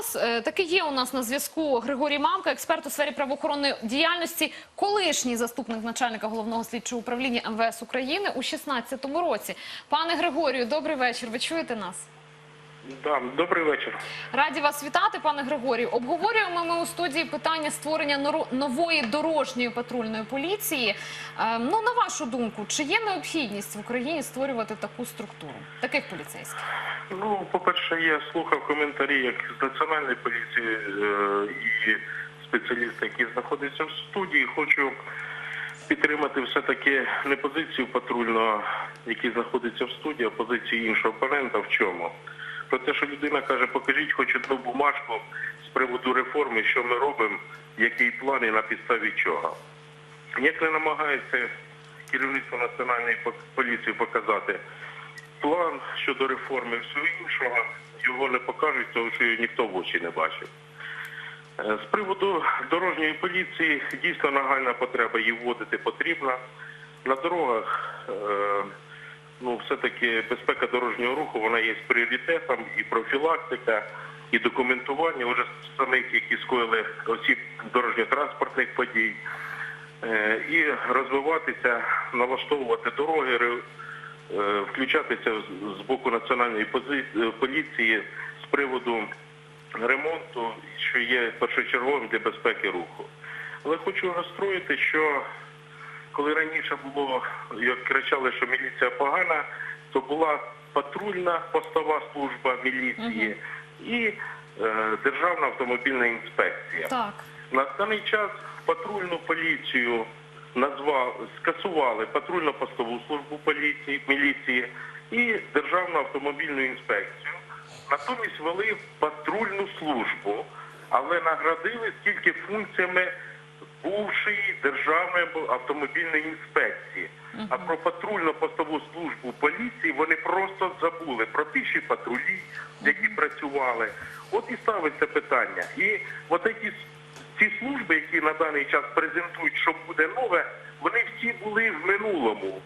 вас. Е, Таки є у нас на зв'язку Григорій Мамка, експерт у сфері правоохоронної діяльності, колишній заступник начальника головного слідчого управління МВС України у 2016 році. Пане Григорію, добрий вечір. Ви чуєте нас? Да, добрий вечір. Раді вас вітати, пане Григорію. Обговорюємо ми у студії питання створення нової дорожньої патрульної поліції. Е, Ну, на вашу думку, чи є необхідність в Україні створювати таку структуру, таких поліцейських? Ну, по-перше, я слухав коментарі як з національної поліції е, і спеціаліста, які знаходяться в студії. Хочу підтримати все-таки не позицію патрульного, який знаходиться в студії, а позицію іншого опонента. В чому? Про те, що людина каже, покажіть хоч одну бумажку з приводу реформи, що ми робимо, який план і на підставі чого. Як не намагається керівництво національної поліції показати план щодо реформи всього іншого, його не покажуть, тому що його ніхто в очі не бачив. Е, З приводу дорожньої поліції дійсно нагальна потреба її вводити потрібна. На дорогах е, ну, все-таки безпека дорожнього руху вона є пріоритетом і профілактика, і документування вже самих, які скоїли осіб дорожньо-транспортних подій, Е, і розвиватися, налаштовувати дороги, е, включатися з- боку національної е, поліції з приводу ремонту, що є першочерговим для безпеки руху. Але хочу розстроїти, що коли раніше було, як кричали, що міліція погана, то була патрульна постова служба міліції і е, Державна автомобільна інспекція. Так. На даний час патрульну поліцію назвав, скасували патрульно-постову службу поліції, міліції і Державну автомобільну інспекцію. Натомість вели патрульну службу, але наградили тільки функціями бувшої Державної автомобільної інспекції. А про патрульно-постову службу поліції вони просто забули про піші патрулі, які працювали. От і ставиться питання. І от ці, ці служби, які на даний час презентують, що буде нове, вони всі були в минулому.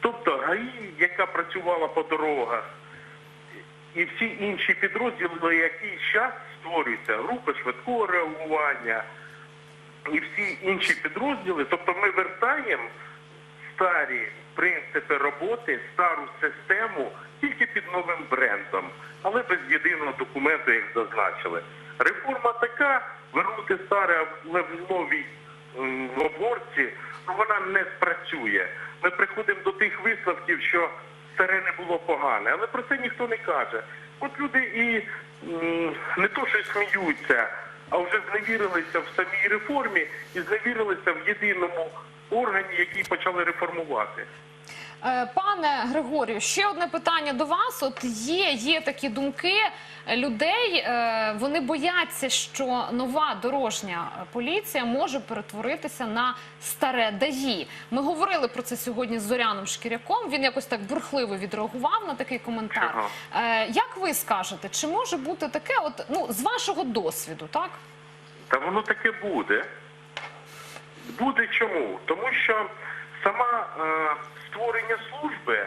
Тобто ГАІ, яка працювала по дорогах, і всі інші підрозділи, які зараз створюються, групи швидкого реагування і всі інші підрозділи, тобто ми вертаємо старі принципи роботи, стару систему тільки під новим брендом, але без єдиного документу, як зазначили. Реформа така, вернути старе, але в новій оборці, ну вона не спрацює. Ми приходимо до тих висновків, що старе не було погане, але про це ніхто не каже. От люди і не то, що сміються, а вже зневірилися в самій реформі і зневірилися в єдиному органі, який почали реформувати. Е, Пане Григорію, ще одне питання до вас. От є, є такі думки людей, е, вони бояться, що нова дорожня поліція може перетворитися на старе ДАІ. Ми говорили про це сьогодні з Зоряном Шкіряком. Він якось так бурхливо відреагував на такий коментар. Ага. Е, Як ви скажете, чи може бути таке, от ну з вашого досвіду, так? Та воно таке буде. Буде чому? Тому що сама е, створення служби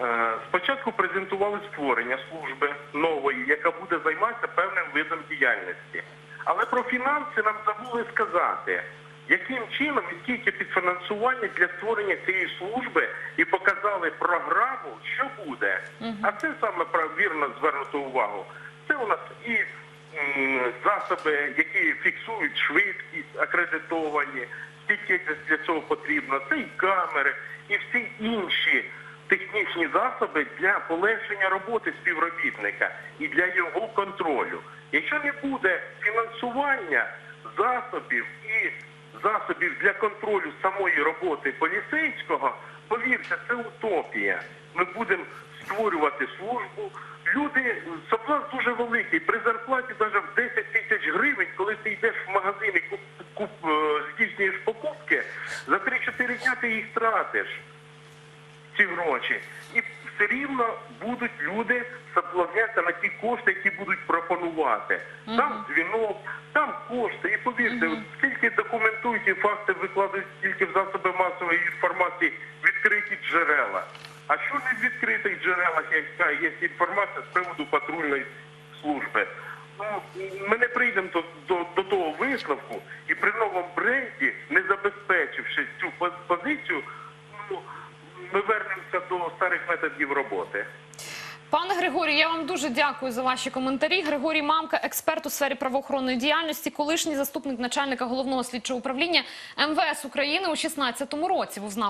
е, спочатку презентували створення служби нової, яка буде займатися певним видом діяльності. Але про фінанси нам забули сказати, яким чином і скільки підфінансування для створення цієї служби і показали програму, що буде. А це саме вірно звернуто увагу. Це у нас і засоби, які фіксують швидкість, акредитовані, скільки для цього потрібно, це і камери, і всі інші технічні засоби для полегшення роботи співробітника і для його контролю. Якщо не буде фінансування засобів і засобів для контролю самої роботи поліцейського, повірте, це утопія. Ми будемо створювати службу. Люди, соблазн дуже великий. При зарплаті навіть в 10 тисяч гривень, коли ти йдеш в магазин і куп, куп, е, здійснюєш покупки, за 3-4 дня ти їх тратиш ці гроші. І все рівно будуть люди соблазнятися на ті кошти, які будуть пропонувати. Там дзвінок, там кошти. І повірте, от скільки документують і факти викладають тільки в засоби масової інформації відкриті джерела. А що не в відкритих джерелах, яка є інформація з приводу патрульної служби? ми не прийдемо до, того висновку і при новому бренді, не забезпечивши цю позицію, ну, ми вернемося до старих методів роботи. Пане Григорію, я вам дуже дякую за ваші коментарі. Григорій Мамка, експерт у сфері правоохоронної діяльності, колишній заступник начальника головного слідчого управління МВС України у 2016 році.